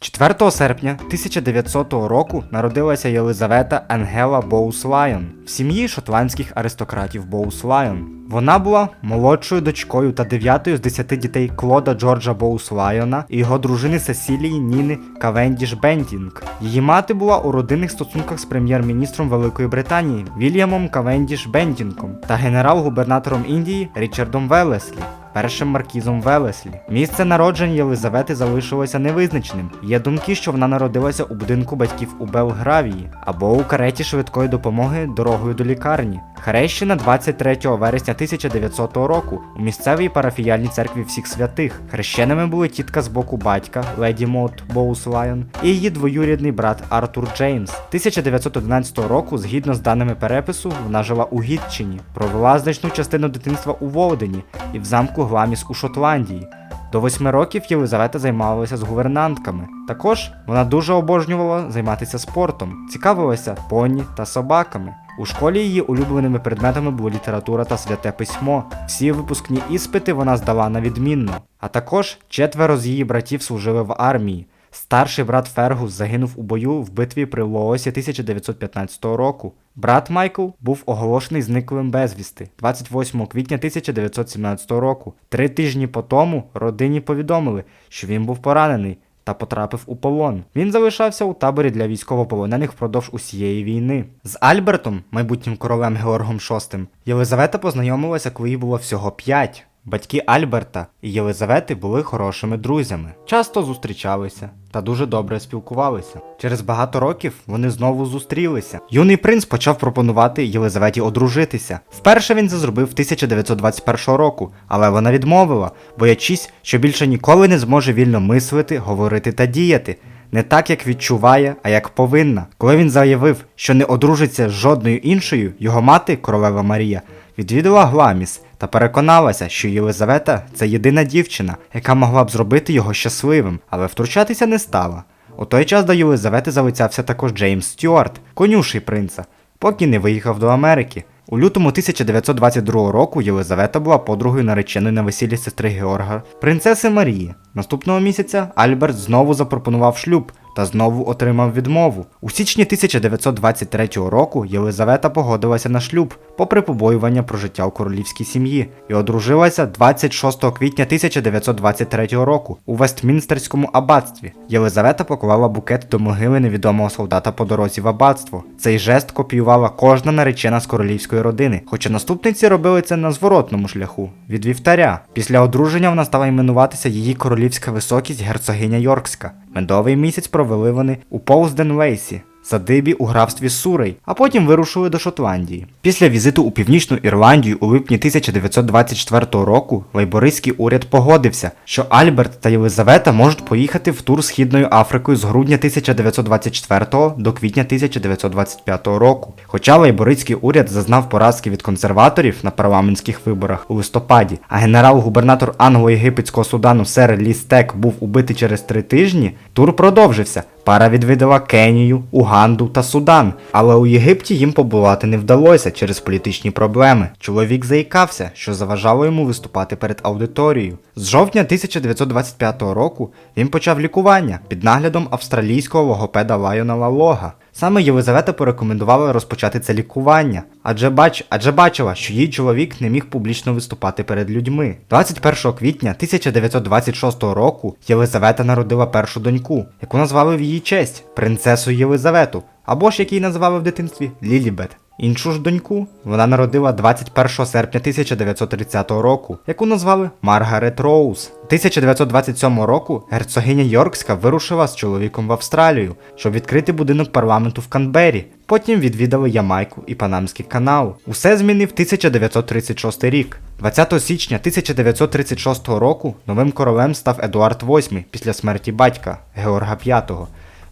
4 серпня 1900 року народилася Єлизавета Ангела Боус Лайон в сім'ї шотландських аристократів Боус Лайон. Вона була молодшою дочкою та дев'ятою з десяти дітей Клода Джорджа Боус Лайона і його дружини Сесілії Ніни Кавендіш Бентінг. Її мати була у родинних стосунках з прем'єр-міністром Великої Британії Вільямом Кавендіш Бентінком та генерал-губернатором Індії Річардом Велеслі. Першим маркізом Велеслі. Місце народження Єлизавети залишилося невизначеним. Є думки, що вона народилася у будинку батьків у Белгравії або у кареті швидкої допомоги дорогою до лікарні. Хрещена 23 вересня 1900 року у місцевій парафіяльній церкві всіх святих. Хрещеними були тітка з боку батька леді Мот Боус Лайон і її двоюрідний брат Артур Джеймс. 1911 року, згідно з даними перепису, вона жила у Гітчині, провела значну частину дитинства у Волдені і в замку Гламіс у Шотландії. До восьми років Єлизавета займалася з гувернантками. Також вона дуже обожнювала займатися спортом, цікавилася поні та собаками. У школі її улюбленими предметами були література та святе письмо. Всі випускні іспити вона здала на відмінно. А також четверо з її братів служили в армії. Старший брат Фергус загинув у бою в битві при Лоосі 1915 року. Брат Майкл був оголошений зниклим безвісти 28 квітня 1917 року. Три тижні по тому родині повідомили, що він був поранений та потрапив у полон. Він залишався у таборі для військовополонених впродовж усієї війни. З Альбертом, майбутнім королем Георгом VI, Єлизавета познайомилася, коли їй було всього 5. Батьки Альберта і Єлизавети були хорошими друзями, часто зустрічалися та дуже добре спілкувалися. Через багато років вони знову зустрілися. Юний принц почав пропонувати Єлизаветі одружитися. Вперше він це зробив 1921 року, але вона відмовила, боячись, що більше ніколи не зможе вільно мислити, говорити та діяти. Не так, як відчуває, а як повинна. Коли він заявив, що не одружиться з жодною іншою, його мати, королева Марія, відвідала Гламіс та переконалася, що Єлизавета це єдина дівчина, яка могла б зробити його щасливим, але втручатися не стала. У той час до Єлизавети залицявся також Джеймс Стюарт, конюший принца, поки не виїхав до Америки. У лютому 1922 року Єлизавета була подругою нареченої на весіллі сестри Георга, принцеси Марії. Наступного місяця Альберт знову запропонував шлюб та знову отримав відмову. У січні 1923 року Єлизавета погодилася на шлюб, попри побоювання про життя у королівській сім'ї, і одружилася 26 квітня 1923 року у Вестмінстерському аббатстві. Єлизавета поклала букет до могили невідомого солдата по дорозі в аббатство. Цей жест копіювала кожна наречена з королівської родини, хоча наступниці робили це на зворотному шляху від вівтаря. Після одруження вона стала іменуватися її королівська високість герцогиня Йоркська. Медовий місяць провели вони у Поузден-Лейсі, садибі у графстві Сурей, а потім вирушили до Шотландії. Після візиту у Північну Ірландію у липні 1924 року лейбористський уряд погодився, що Альберт та Єлизавета можуть поїхати в тур Східною Африкою з грудня 1924 до квітня 1925 року. Хоча лейбористський уряд зазнав поразки від консерваторів на парламентських виборах у листопаді, а генерал-губернатор англо-єгипетського судану сер Лістек був убитий через три тижні, тур продовжився. Пара відвідала Кенію, Уганду та Судан, але у Єгипті їм побувати не вдалося через політичні проблеми. Чоловік заїкався, що заважало йому виступати перед аудиторією. З жовтня 1925 року він почав лікування під наглядом австралійського логопеда Лайона Лалога. Саме Єлизавета порекомендувала розпочати це лікування, адже бач, адже бачила, що її чоловік не міг публічно виступати перед людьми. 21 квітня 1926 року Єлизавета народила першу доньку, яку назвали в її честь принцесу Єлизавету, або ж як її називали в дитинстві Лілібет. Іншу ж доньку вона народила 21 серпня 1930 року, яку назвали Маргарет Роуз. 1927 року герцогиня Йоркська вирушила з чоловіком в Австралію, щоб відкрити будинок парламенту в Канбері. Потім відвідали Ямайку і Панамський канал. Усе змінив 1936 рік. 20 січня 1936 року новим королем став Едуард VIII після смерті батька Георга V.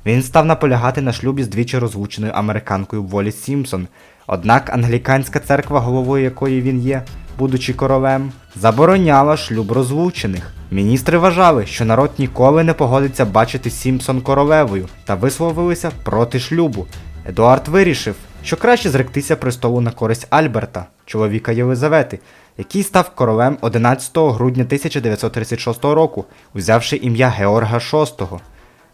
Він став наполягати на шлюбі з двічі розлученою американкою Волі Сімпсон. Однак англіканська церква, головою якої він є, будучи королем, забороняла шлюб розлучених. Міністри вважали, що народ ніколи не погодиться бачити Сімпсон королевою та висловилися проти шлюбу. Едуард вирішив, що краще зректися престолу на користь Альберта, чоловіка Єлизавети, який став королем 11 грудня 1936 року, узявши ім'я Георга VI.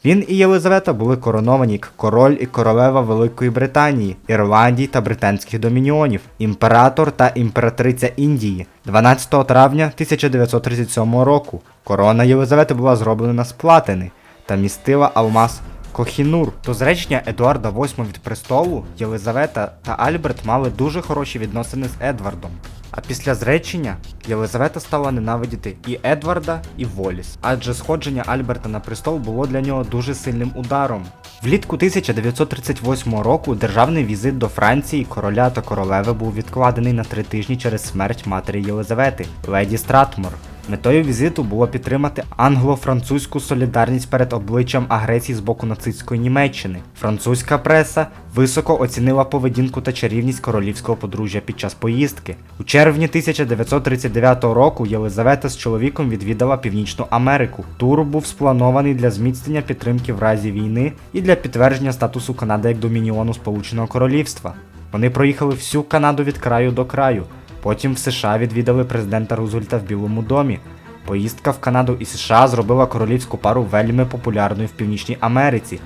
Він і Єлизавета були короновані як король і королева Великої Британії, Ірландії та британських домініонів, імператор та імператриця Індії. 12 травня 1937 року корона Єлизавети була зроблена з платини та містила алмаз Кохінур. До зречення Едуарда VIII від престолу Єлизавета та Альберт мали дуже хороші відносини з Едвардом. А після зречення Єлизавета стала ненавидіти і Едварда, і Воліс, адже сходження Альберта на престол було для нього дуже сильним ударом. Влітку 1938 року державний візит до Франції короля та королеви був відкладений на три тижні через смерть матері Єлизавети, леді Стратмор. Метою візиту було підтримати англо-французьку солідарність перед обличчям агресії з боку нацистської Німеччини. Французька преса високо оцінила поведінку та чарівність королівського подружжя під час поїздки. У червні 1939 року Єлизавета з чоловіком відвідала Північну Америку. Тур був спланований для зміцнення підтримки в разі війни і для підтвердження статусу Канади як домініону Сполученого Королівства. Вони проїхали всю Канаду від краю до краю. Потім в США відвідали президента Рузвельта в Білому домі. Поїздка в Канаду і США зробила королівську пару вельми популярною в Північній Америці.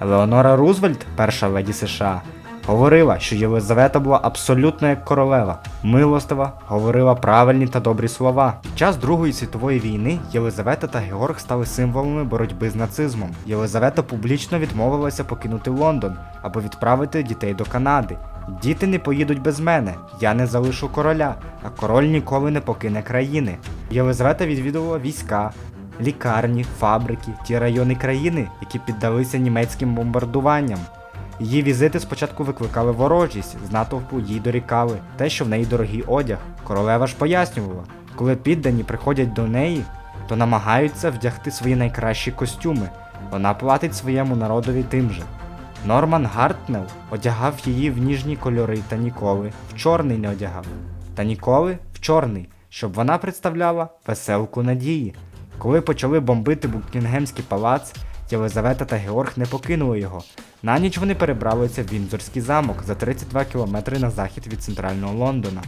Елеонора Рузвельт, перша леді США, говорила, що Єлизавета була абсолютно як королева, милостива, говорила правильні та добрі слова. Під час Другої світової війни Єлизавета та Георг стали символами боротьби з нацизмом. Єлизавета публічно відмовилася покинути Лондон або відправити дітей до Канади. Діти не поїдуть без мене, я не залишу короля, а король ніколи не покине країни. Єлизавета відвідувала війська, лікарні, фабрики, ті райони країни, які піддалися німецьким бомбардуванням. Її візити спочатку викликали ворожість, з натовпу їй дорікали, те, що в неї дорогий одяг. Королева ж пояснювала, коли піддані приходять до неї, то намагаються вдягти свої найкращі костюми. Вона платить своєму народові тим же. Норман Гартнелл одягав її в ніжні кольори та ніколи в чорний не одягав. Та ніколи в чорний, щоб вона представляла веселку надії. Коли почали бомбити Букінгемський палац, Єлизавета та Георг не покинули його. На ніч вони перебралися в Віндзорський замок за 32 кілометри на захід від центрального Лондона.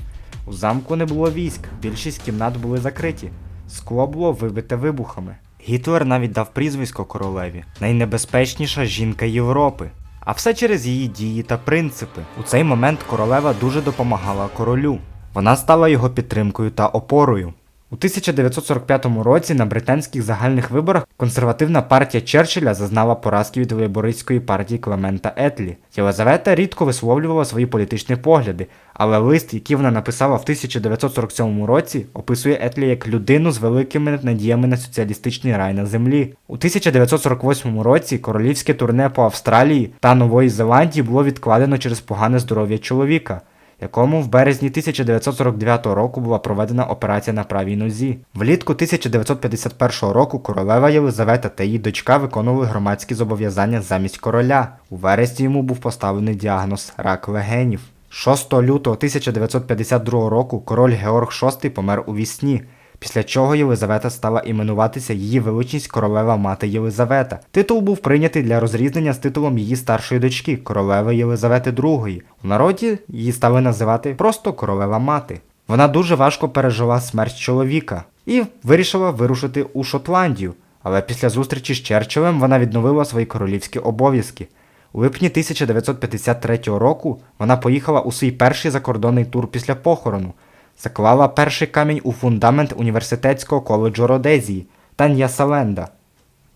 У замку не було військ, більшість кімнат були закриті. Скло було вибите вибухами. Гітлер навіть дав прізвисько королеві найнебезпечніша жінка Європи. А все через її дії та принципи. У цей момент королева дуже допомагала королю. Вона стала його підтримкою та опорою. У 1945 році на британських загальних виборах консервативна партія Черчилля зазнала поразки від лейбористської партії Клемента Етлі. Єлизавета рідко висловлювала свої політичні погляди, але лист, який вона написала в 1947 році, описує Етлі як людину з великими надіями на соціалістичний рай на землі. У 1948 році королівське турне по Австралії та Нової Зеландії було відкладено через погане здоров'я чоловіка якому в березні 1949 року була проведена операція на правій нозі. Влітку 1951 року королева Єлизавета та її дочка виконували громадські зобов'язання замість короля. У вересні йому був поставлений діагноз рак легенів. 6 лютого 1952 року король Георг VI помер у вісні. Після чого Єлизавета стала іменуватися її величність королева мати Єлизавета. Титул був прийнятий для розрізнення з титулом її старшої дочки, королеви Єлизавети II. У народі її стали називати просто королева мати. Вона дуже важко пережила смерть чоловіка і вирішила вирушити у Шотландію. Але після зустрічі з Черчиллем вона відновила свої королівські обов'язки. У липні 1953 року вона поїхала у свій перший закордонний тур після похорону заклала перший камінь у фундамент університетського коледжу Родезії та Ньясаленда,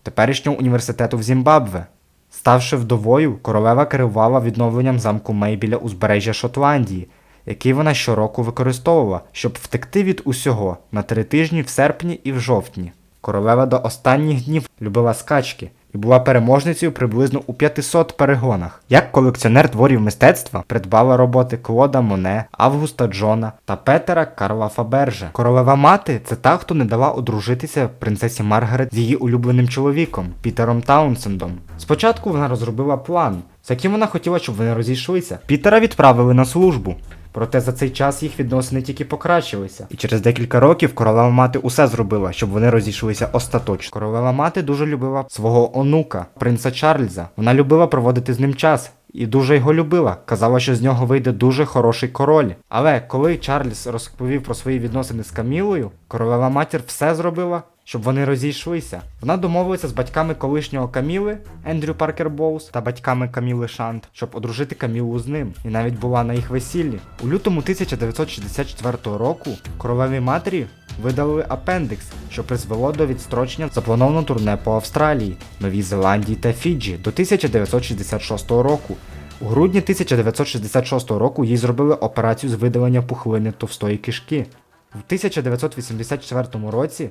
теперішнього університету в Зімбабве. Ставши вдовою, королева керувала відновленням замку Мей біля узбережжя Шотландії, який вона щороку використовувала, щоб втекти від усього на три тижні в серпні і в жовтні. Королева до останніх днів любила скачки і була переможницею приблизно у 500 перегонах. Як колекціонер творів мистецтва придбала роботи Клода Моне, Августа Джона та Петера Карла Фаберже. Королева мати це та, хто не дала одружитися принцесі Маргарет з її улюбленим чоловіком Пітером Таунсендом. Спочатку вона розробила план, з яким вона хотіла, щоб вони розійшлися. Пітера відправили на службу. Проте за цей час їх відносини тільки покращилися. І через декілька років королева мати усе зробила, щоб вони розійшлися остаточно. Королева мати дуже любила свого онука, принца Чарльза. Вона любила проводити з ним час. І дуже його любила, казала, що з нього вийде дуже хороший король. Але коли Чарльз розповів про свої відносини з Камілою, королева матір все зробила, щоб вони розійшлися. Вона домовилася з батьками колишнього Каміли Ендрю Паркер Боус та батьками Каміли Шант, щоб одружити Камілу з ним, і навіть була на їх весіллі. У лютому 1964 року королеві матері видалили апендикс, що призвело до відстрочення запланованого турне по Австралії, Новій Зеландії та Фіджі до 1966 року. У грудні 1966 року їй зробили операцію з видалення пухлини товстої кишки. В 1984 році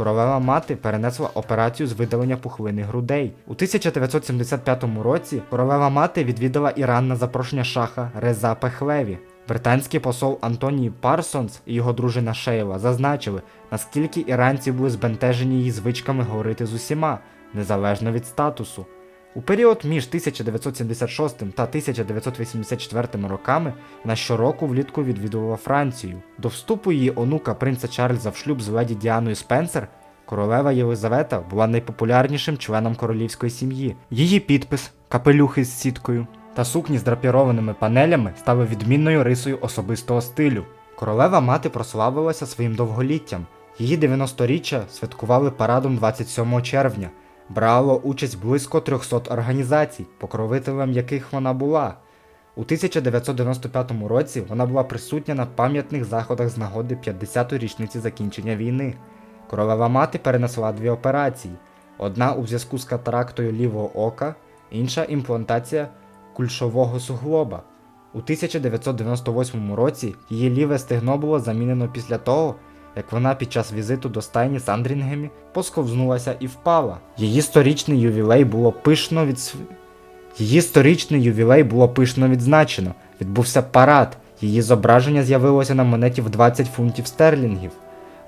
королева мати перенесла операцію з видалення пухлини грудей. У 1975 році королева мати відвідала Іран на запрошення шаха Реза Пехлеві. Британський посол Антоній Парсонс і його дружина Шейла зазначили, наскільки іранці були збентежені її звичками говорити з усіма, незалежно від статусу. У період між 1976 та 1984 роками вона щороку влітку відвідувала Францію. До вступу її онука принца Чарльза в шлюб з леді Діаною Спенсер королева Єлизавета була найпопулярнішим членом королівської сім'ї. Її підпис, капелюхи з сіткою та сукні з драпірованими панелями стали відмінною рисою особистого стилю. Королева мати прославилася своїм довголіттям. Її 90-річчя святкували парадом 27 червня брало участь близько 300 організацій, покровителем яких вона була. У 1995 році вона була присутня на пам'ятних заходах з нагоди 50-ї річниці закінчення війни. Королева мати перенесла дві операції: одна у зв'язку з катарактою лівого ока, інша імплантація кульшового суглоба. У 1998 році її ліве стегно було замінено після того, як вона під час візиту до стайні Сандрінгемі посковзнулася і впала. Її сторічний ювілей було пишно від... Її сторічний ювілей було пишно відзначено. Відбувся парад. Її зображення з'явилося на монеті в 20 фунтів стерлінгів.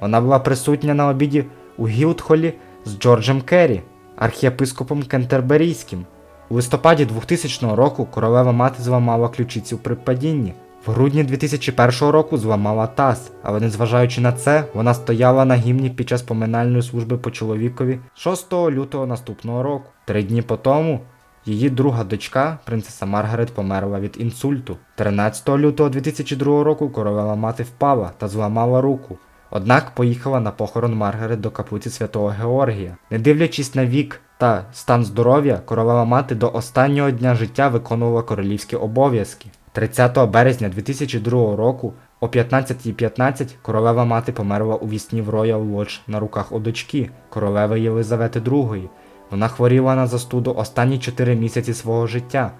Вона була присутня на обіді у Гілдхолі з Джорджем Керрі, архієпископом Кентерберійським. У листопаді 2000 року королева мати зламала ключицю при падінні. В грудні 2001 року зламала таз, але незважаючи на це, вона стояла на гімні під час поминальної служби по чоловікові 6 лютого наступного року. Три дні по тому її друга дочка, принцеса Маргарет, померла від інсульту. 13 лютого 2002 року королева мати впала та зламала руку. Однак поїхала на похорон Маргарет до каплиці святого Георгія. Не дивлячись на вік та стан здоров'я, королева мати до останнього дня життя виконувала королівські обов'язки. 30 березня 2002 року о 15.15 королева мати померла у вісні в Royal Lodge на руках у дочки, королеви Єлизавети II. Вона хворіла на застуду останні 4 місяці свого життя.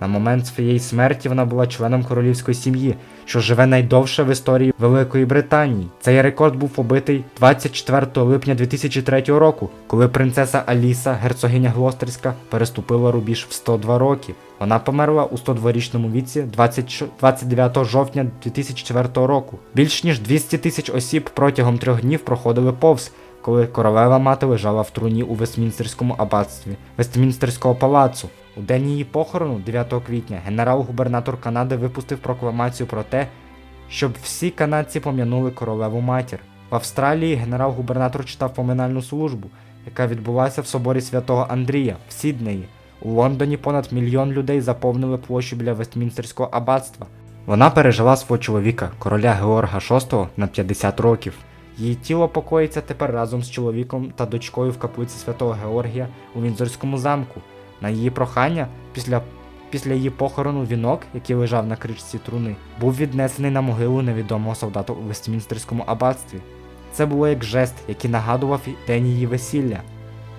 На момент своєї смерті вона була членом королівської сім'ї, що живе найдовше в історії Великої Британії. Цей рекорд був побитий 24 липня 2003 року, коли принцеса Аліса, герцогиня Глостерська, переступила рубіж в 102 роки. Вона померла у 102-річному віці 20 29 жовтня 2004 року. Більш ніж 200 тисяч осіб протягом трьох днів проходили повз, коли королева мати лежала в труні у Вестмінстерському аббатстві Вестмінстерського палацу. У день її похорону, 9 квітня, генерал-губернатор Канади випустив прокламацію про те, щоб всі канадці пом'янули королеву матір. В Австралії генерал-губернатор читав поминальну службу, яка відбулася в соборі святого Андрія в Сіднеї. У Лондоні понад мільйон людей заповнили площу біля Вестмінстерського аббатства. Вона пережила свого чоловіка, короля Георга VI, на 50 років. Її тіло покоїться тепер разом з чоловіком та дочкою в каплиці святого Георгія у Вінзорському замку. На її прохання, після, після її похорону вінок, який лежав на кричці труни, був віднесений на могилу невідомого солдата у Вестмінстерському аббатстві. Це було як жест, який нагадував день її весілля.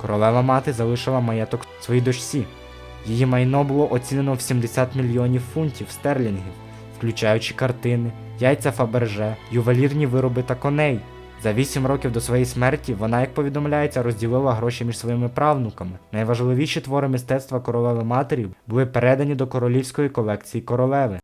Королева мати залишила маєток своїй дочці. Її майно було оцінено в 70 мільйонів фунтів стерлінгів, включаючи картини, яйця Фаберже, ювелірні вироби та коней. За 8 років до своєї смерті вона, як повідомляється, розділила гроші між своїми правнуками. Найважливіші твори мистецтва королеви матері були передані до королівської колекції королеви.